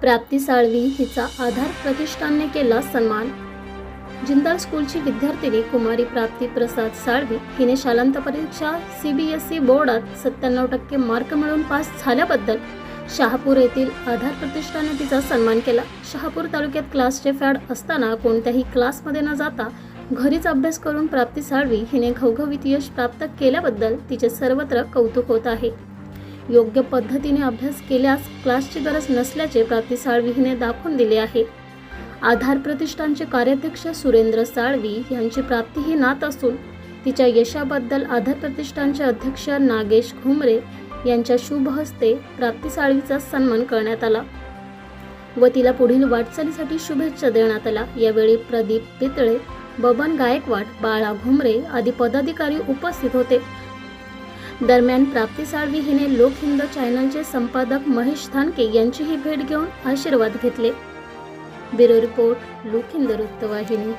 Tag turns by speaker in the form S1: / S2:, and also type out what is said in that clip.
S1: प्राप्ती साळवी हिचा आधार प्रतिष्ठानने केला सन्मान. जिंदाल स्कूलची विद्यार्थिनी कुमारी प्राप्ती प्रसाद साळवी हिने शालांत परीक्षा सीबीएसई बोर्डात सत्त्याण्णव टक्के मार्क मिळवून पास झाल्याबद्दल शहापूर येथील आधार प्रतिष्ठाने तिचा सन्मान केला. शहापूर तालुक्यात क्लासचे फॅड असताना कोणत्याही क्लासमध्ये न जाता घरीच अभ्यास करून प्राप्ती साळवी हिने घवघवीत यश प्राप्त केल्याबद्दल तिचे सर्वत्र कौतुक होत आहे. योग्य पद्धतीने अभ्यास केल्यास क्लासची गरज नसल्याचे प्राप्ती दाखवून दिले आहे. आधार प्रतिष्ठानचे कार्याध्यक्ष सुरेंद्र साळवी यांची प्राप्ती ही नात असून तिच्या यशाबद्दल आधार प्रतिष्ठानचे अध्यक्ष नागेश घुमरे यांच्या शुभ हस्ते प्राप्ती साळवीचा सन्मान करण्यात आला व तिला पुढील वाटचालीसाठी शुभेच्छा देण्यात आला यावेळी प्रदीप पितळे बबन गायकवाड बाळा घुमरे आदी पदाधिकारी उपस्थित होते. दरम्यान प्राप्ती साळवी हिने लोक हिंद चॅनलचे संपादक महेश थानके यांचीही भेट घेऊन आशीर्वाद घेतले. ब्युरो रिपोर्ट लोक हिंद वृत्तवाहिनी.